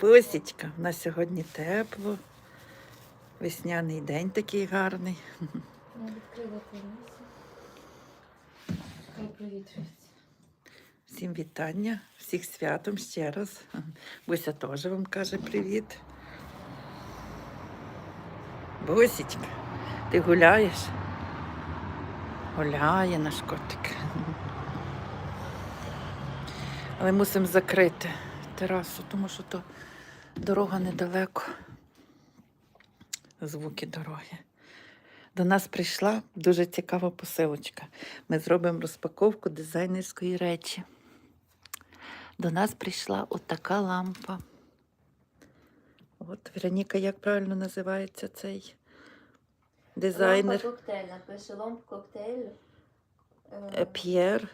Бусічка, у нас сьогодні тепло. Весняний день такий гарний. Я відкрила терасу. Всім вітання, всіх святом ще раз. Буся теж вам каже привіт. Бусічка, ти гуляєш? Гуляє наш котик. Але мусимо закрити терасу, тому що то дорога недалеко. Звуки дороги. До нас прийшла дуже цікава посилочка. Ми зробимо розпаковку дизайнерської речі. До нас прийшла отака лампа. От, Вероніка, як правильно називається цей дизайнер? Лампа коктейль, напише ламп коктейль. Е, П'єр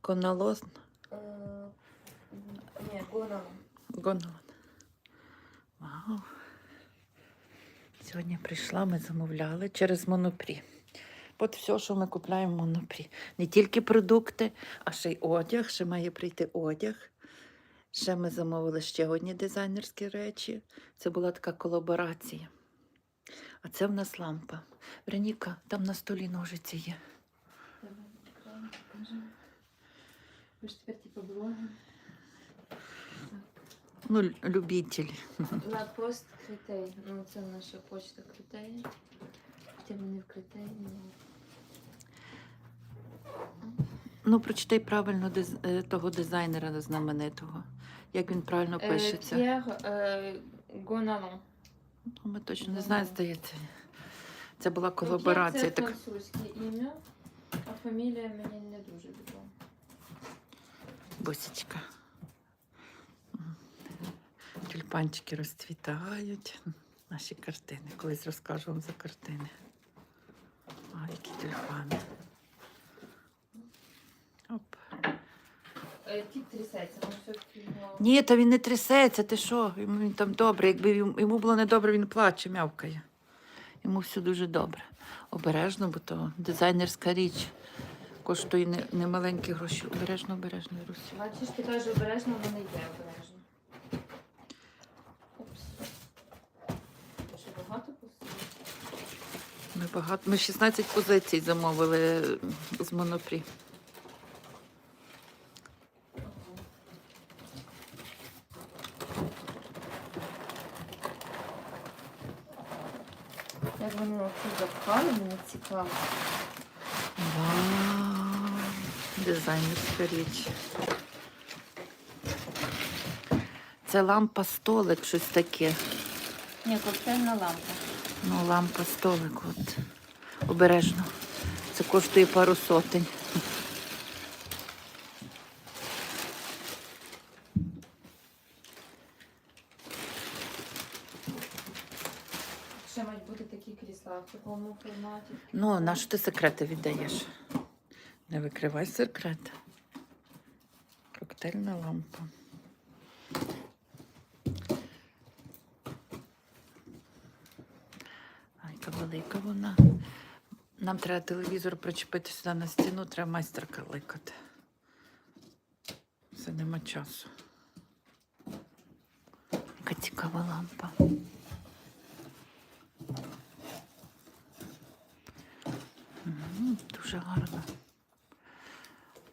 Коналос е, ні. Гонолан. Вау. Сьогодні прийшла, ми замовляли через Монопрі. От все, що ми купуємо в Монопрі. Не тільки продукти, а ще й одяг. Ще має прийти одяг. Ще ми замовили ще одні дизайнерські речі. Це була така колаборація. А це в нас лампа. Вероніка, там на столі ножиці є. Давай, покажемо. Ви ж тепер типу блогер. Ну, лю- любителі. На пост критей. Ну, це наша почта критей. Хоча не в критеї. Ну, прочитай правильно диз... е, того дизайнера знаменитого. Як він правильно Е, пишеться. П'єр е, Ну, Ми точно не знаємо, здається. Це була Ну, колаборація. Це Так... французьке ім'я, а фамілія мені не дуже відома. Босічка. Тюльпанчики розцвітають. Наші картини. Колись розкажу вам за картини. А, які тюльпани. Оп. Е, Кіт трясеться, його... Ні, та він не трясеться, ти що? Йому він там добре. Якби йому було недобре, він плаче, мявкає. Йому все дуже добре. Обережно, бо то дизайнерська річ. Коштує не, не гроші. Обережно, обережно, Русі. Бачиш, ти кажеш обережно, воно не йде обережно. Опс. Ще багато пустили? Ми багато. Ми 16 позицій замовили з Монопрі. Як вони оце запхали, мені цікаво. Вау! Дизайнерська річ. Це лампа столик, щось таке. Ні, коктейльна лампа. Ну, лампа столик, от. Обережно. Це коштує пару сотень. Ще мають бути такі крісла в такому форматі. Ну, на що ти секрети віддаєш? Не викривай секрет. Коктейльна лампа. Ай, яка велика вона. Нам треба телевізор причепити сюди на стіну, треба майстер кликати. Це нема часу. Яка цікава лампа. Дуже гарно.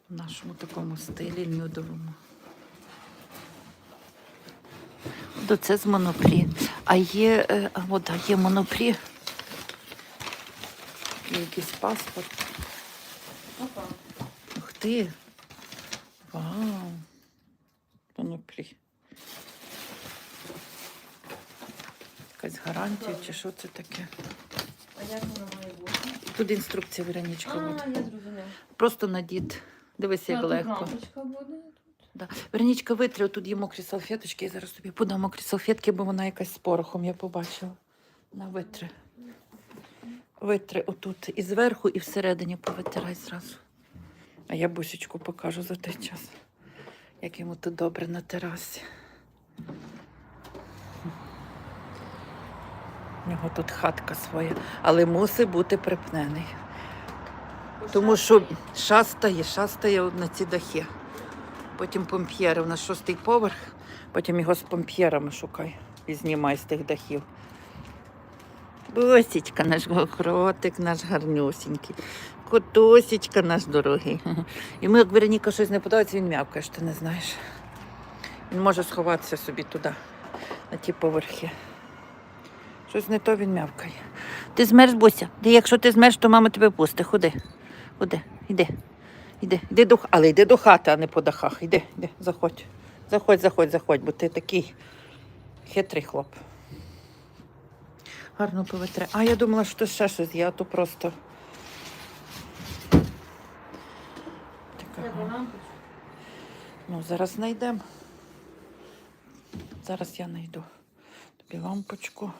В нашому такому стилі нюдовому. До це з монопрі. А є, е, а, от, а є монопрі. Якийсь паспорт. Опа. Ух ти. Вау. Монопрі. Якась гарантія чи що це таке? А як воно має бути? Тут інструкція Веронічка. А, от. я зрозуміла. Просто надіт. Дивись, як А, легко. лампочка буде. Да. Веронічка, витри, тут є мокрі салфеточки, я зараз тобі подам мокрі салфетки, бо вона якась з порохом, я побачила. На витри. Витри отут і зверху, і всередині повитирай зразу. А я бусечку покажу за той час, як йому тут добре на терасі. У нього тут хатка своя, але мусить бути припнений. Тому що шастає, шастає на ці дахи. Потім помп'єри. У нас шостий поверх, потім його з помп'єрами шукай і знімай з тих дахів. Босічка наш кротик, наш гарнюсінький. Котусічка наш дорогий. Ми, як Вероніка щось не подобається, він м'явкає, що ти не знаєш. Він може сховатися собі туди, на ті поверхи. Щось не то він м'явкає. Ти змерз, Буся. Ти, якщо ти змерз, то мама тебе пусти. Ходи. Ходи, йди. Йди, йди до, х- але йди до хати, а не по дахах. Йди, йди, заходь. Заходь, заходь, заходь, бо ти такий хитрий хлоп. Гарно повитре. А я думала, що ще щось є, а то просто. Така. Ну, зараз знайдемо. Зараз я знайду тобі лампочку.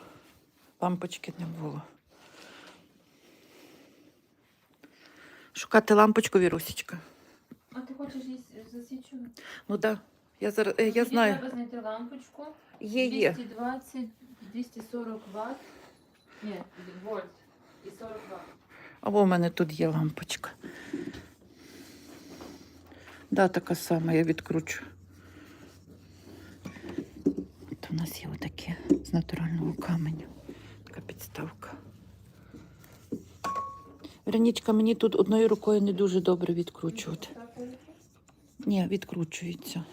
Лампочки не було. Шукати лампочку, Вірусічка. А ти хочеш її засвічувати? Ну так, да. я, зараз, е, я знаю. Треба знайти лампочку. Є, є. 220, 240 ватт. Ні, вольт. І 40 ватт. Або в мене тут є лампочка. Да, така сама, я відкручу. От у нас є отаке з натурального каменю. Така підставка. Веронічка, мені тут одною рукою не дуже добре відкручувати. Ні, відкручується.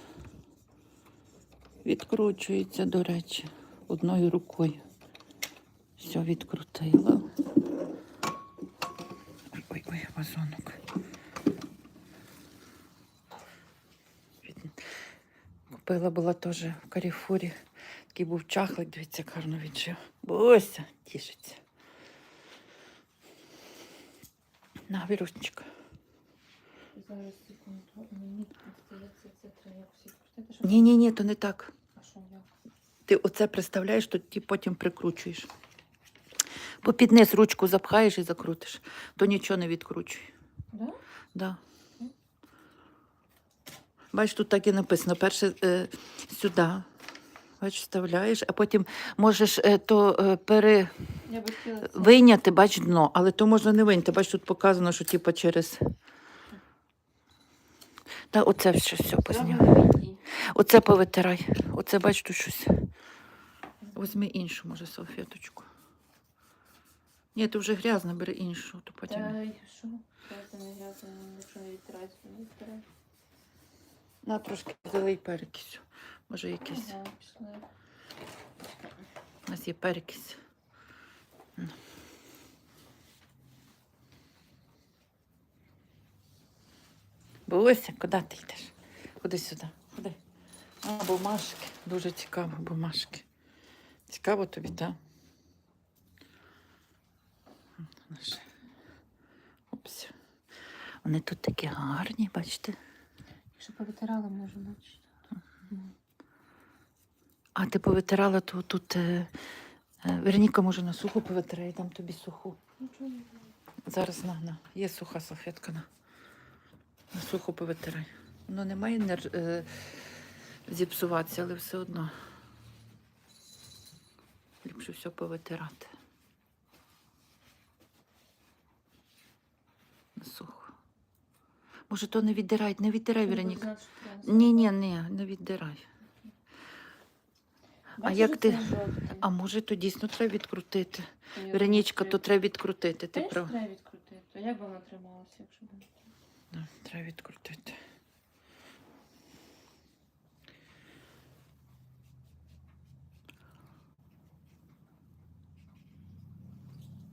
Відкручується, до речі, одною рукою. Все відкрутила. Ой, ой, ой, вазонок. Купила була теж в Каріфурі. Такий був чахлик, дивіться, як гарно віджив. Бося, тішиться. На, Вірусечка. Зараз секунду. Мені здається, це треба якось Ні, ні, ні, то не так. А що як? Ти оце представляєш, то ти потім прикручуєш. Попід низ ручку запхаєш і закрутиш, то нічого не відкручує. Да? Да. Бачиш, тут так і написано. Перше е, сюди. Бач, вставляєш, а потім можеш е, то е, пере... Я би хотіла це. вийняти, бач, дно, але то можна не вийняти. Бач, тут показано, що типу через. Та оце все, все позняв. Оце повитирай. Оце бач, тут щось. Візьми іншу, може, салфеточку. Ні, то вже грязно, бери іншу, то потім. Та й що? Це не грязно, якщо не відтирається, не відтирається. На трошки залий перекисю. Може, якийсь. Ага, пішли. У нас є перекись. Ну. Куди ти йдеш? Ходи сюди, ходи. А, бумажки. Дуже цікаво, бумажки. Цікаво тобі, так? Наше. Опс. Вони тут такі гарні, бачите? Якщо повитирала, може бачити. А ти повитирала то тут. Е, е, може, на суху повитирає, дам тобі суху. Не. Зараз на, на. Є суха салфетка на. На сухо повитирай. Воно не має нер... е... зіпсуватися, але все одно. Ліпше все повитирати. На сухо. Може, то не віддирай, не віддирай, Вероніка. Ні, ні, ні, не віддирай. Бачиш, як ти- А може, то дійсно треба відкрутити. Веронічка, то треба відкрутити. Ти Теж прав. треба відкрутити. То як би вона трималася, якщо б Да, треба відкрутити.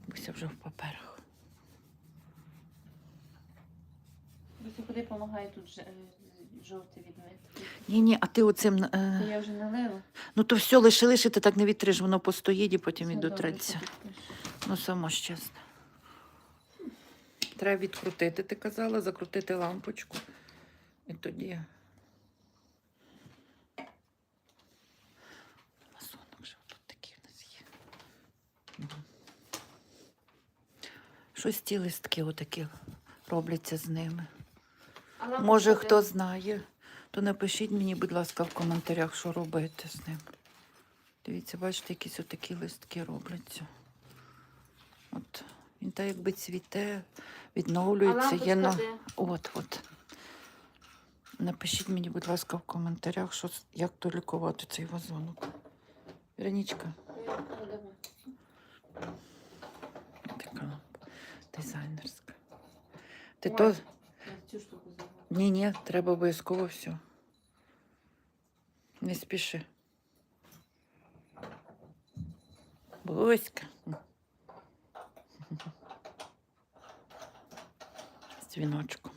Буся вже в паперах. Ось куди допомагає тут е. Ні, ні, а ти оцим. Е... я вже налила. Ну то все лиши, лиши, ти так не відтриш, воно постоїть і потім і дотреться. Ну, само ж. Треба відкрутити, ти казала, закрутити лампочку. І тоді. Масонок вже тут такі в нас є. Щось ті листки отакі робляться з ними. Може, хто знає, то напишіть мені, будь ласка, в коментарях, що робити з ним. Дивіться, бачите, якісь отакі листки робляться. От, він так якби цвіте, відновлюється. Є на... От, от. Напишіть мені, будь ласка, в коментарях, що, як то лікувати цей вазонок. Веронічка, така дизайнерська. Ти Ой. то. Цю штуку. Ні, ні, треба обов'язково все. Не спіши. Буська. З дзвіночком.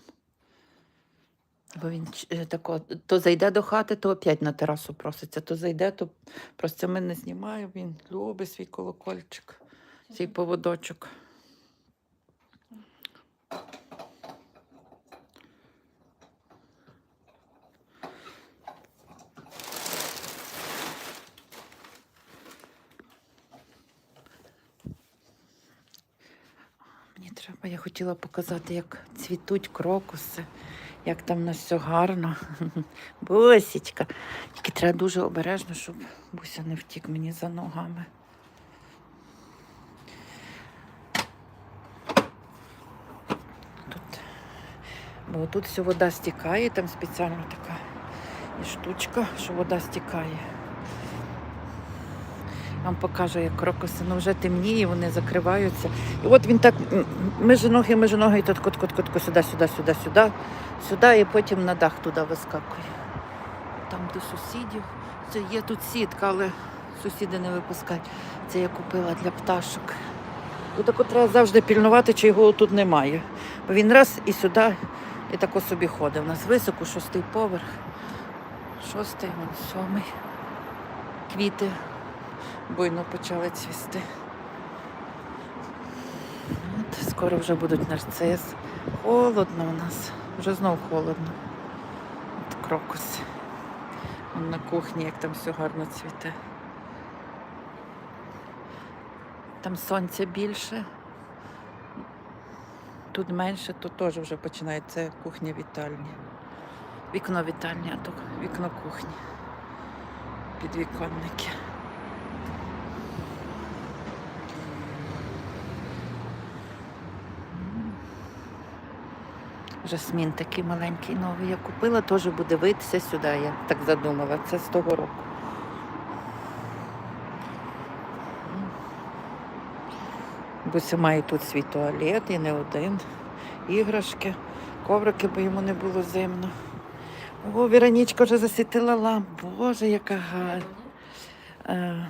Бо він е, тако, то зайде до хати, то опять на терасу проситься, то зайде, то просто ми не знімаємо. Він любить свій колокольчик, свій поводочок. Мені треба, я хотіла показати, як цвітуть крокуси, як там в нас все гарно. Бусічка. Тільки треба дуже обережно, щоб буся не втік мені за ногами. Тут, бо тут все вода стікає, там спеціально така штучка, що вода стікає. Вам покажу, як крокуси, ну вже темніє, вони закриваються. І от він так м, межі ноги, межі ноги, і тут кот, кот, кот, сюди, сюди, сюди, сюди, сюди, і потім на дах туди вискакує. Там до сусідів. Це є тут сітка, але сусіди не випускають. Це я купила для пташок. Тут тако треба завжди пільнувати, чи його тут немає. Бо він раз і сюди, і тако собі ходить. У нас високо, шостий поверх. Шостий, сьомий. Квіти буйно почали цвісти. От, скоро вже будуть нарцис. Холодно у нас. Вже знов холодно. От крокус. Вон на кухні, як там все гарно цвіте. Там сонця більше. Тут менше, то теж вже починається кухня вітальня. Вікно вітальні, а то вікно кухні. Підвіконники. Жасмін такий маленький новий. Я купила, теж буде витися сюди. Я так задумала. Це з того року. Буся має тут свій туалет і не один. Іграшки, коврики, бо йому не було зимно. О, Віронічка вже засвітила лампу. Боже, яка гарна. Е,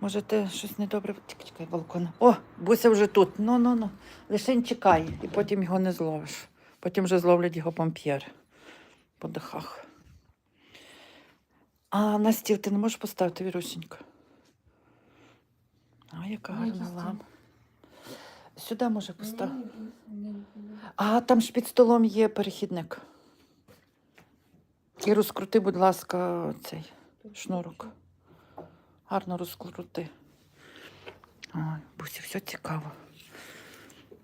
може, ти щось недобре. Чекай, чекай, балкон. О, Буся вже тут. Ну, ну, ну. Лишень чекай, і потім його не зловиш. Потім вже зловлять його помп'єр по дахах. А на стіл ти не можеш поставити, Вірусенька? А, яка гарна який лампа. Сюди може поставити. Ні, ні. А там ж під столом є перехідник. І розкрути, будь ласка, цей шнурок. Гарно розкрути. Ой, бусі, все цікаво.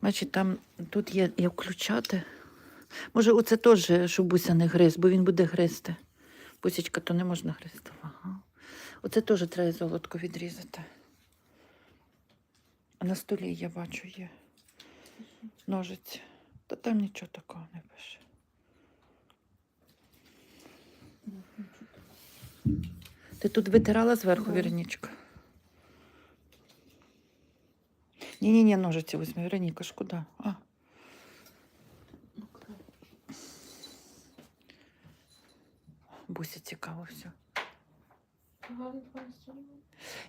Бачить, там тут є як включати. Може, оце теж, щоб буся не гриз, бо він буде гризти. Бусічка, то не можна гризти. Ага. Оце теж треба золотко відрізати. А на столі я бачу є ножиці. Та там нічого такого не пише. Ти тут витирала зверху, Віронічка? Ні-ні, ні, ножиці візьми, Вероніка, ж куди? А. Бусі цікаво все.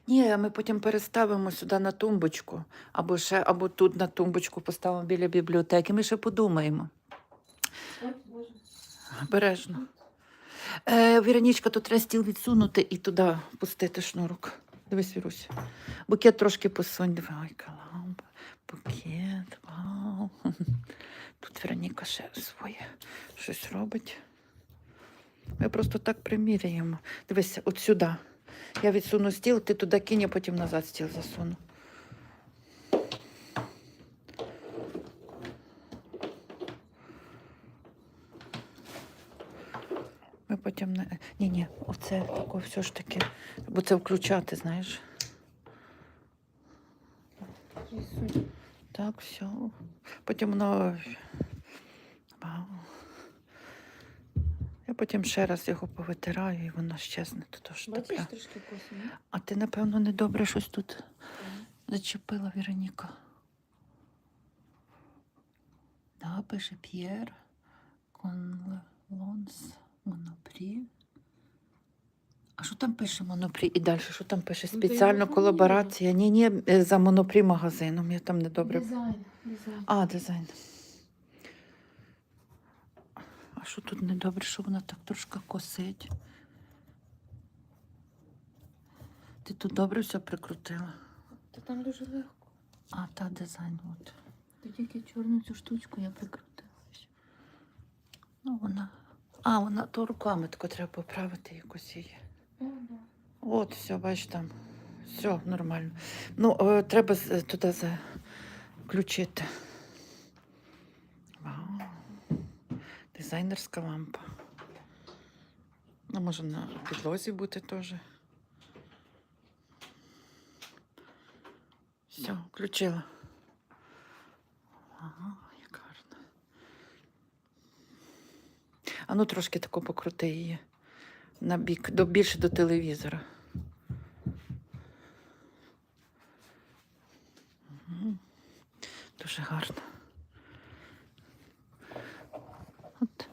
Ні, ми потім переставимо сюди на тумбочку, або ще, або тут на тумбочку поставимо біля бібліотеки. Ми ще подумаємо. Обережно. Е, Віронічка, то треба стіл відсунути і туди пустити шнурок. Дивись, Вірусь. Букет трошки посунь. Диви, ой, яка лампа. Букет. Вау. Тут Вероніка ще своє щось робить. Ми просто так приміряємо. Дивися, от сюди. Я відсуну стіл, ти туди кинь, а потім назад стіл засуну. Ми потім не. Ні, ні, оце тако все ж таки. Бо це включати, знаєш. Так, все. Потім воно. Вау. Я потім ще раз його повитираю, і воно щезне теж Бачиш таке. трошки косно? ні? А ти, напевно, недобре щось тут зачепила, Віроніка. Да, пише П'єр, Конлонс, Монопрі. А що там пише Монопрі? І далі, що там пише? Ну, Спеціальна не колаборація. Ні, ні, за Монопрі магазином. Я там недобре. Дизайн, дизайн. А, дизайн. А що тут недобре, що вона так трошки косить? Ти тут добре все прикрутила? Та там дуже легко. А, та дизайн, от. То тільки чорну цю штучку я прикрутила. Ну, вона. А, вона то руками тако треба поправити якось її. От, все, бач там. Все нормально. Ну, е, треба туди заключити. Вау. Дизайнерська лампа. Ну, може на підлозі бути теж. Все, включила. Ага, як гарно. А ну трошки тако покрути її на бік, до, більше до телевізора. Дуже гарно. От.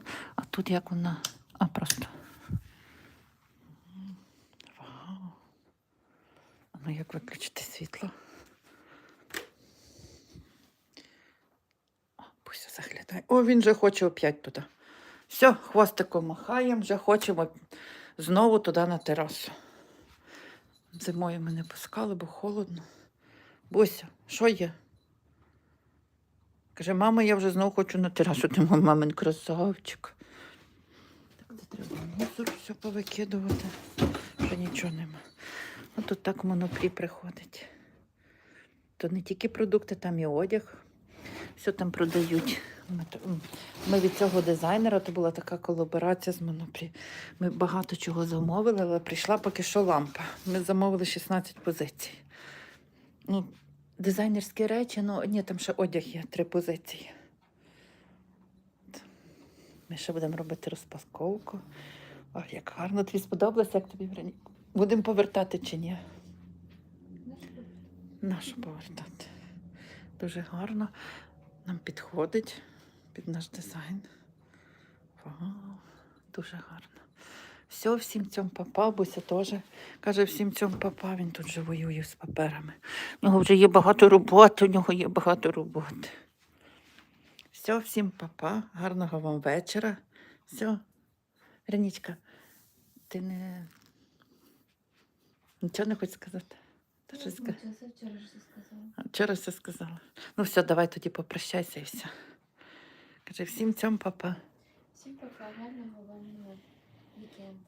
Тут як вона. А просто. Вау. А ну як виключити світло? О, Пусть заглядає. О, він же хоче опять туди. Все, хвостиком махаємо, вже хочемо знову туди на терасу. Зимою ми не пускали, бо холодно. Буся, що є? Каже, мама, я вже знову хочу на терасу. Ти мамин красавчик. Треба мусор все повикидувати. Вже нічого нема. Ну тут так моноплі приходить. То не тільки продукти, там і одяг. Все там продають. Ми, від цього дизайнера, то була така колаборація з Монопрі. Ми багато чого замовили, але прийшла поки що лампа. Ми замовили 16 позицій. Ну, дизайнерські речі, ну ні, там ще одяг є, три позиції. Ми ще будемо робити розпаковку. Ах, як гарно тобі сподобалося, як тобі Вероніка? Будемо повертати чи ні? Нашу повертати. Дуже гарно. Нам підходить під наш дизайн. Вау, дуже гарно. Все, всім цьому папа, Буся теж каже, всім цьому папа, він тут же воює з паперами. У нього вже є багато роботи, у нього є багато роботи. Все, всім папа, гарного вам вечора. Все. Ренічка, ти не. Нічого не хочеш сказати? Та щось ска- вчора ж сказала. а, Вчора все сказала. Ну все, давай тоді попрощайся і все. Каже, всім цьому папа. Всім пока, гарного вам вікенду.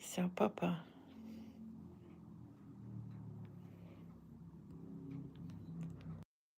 Все, папа.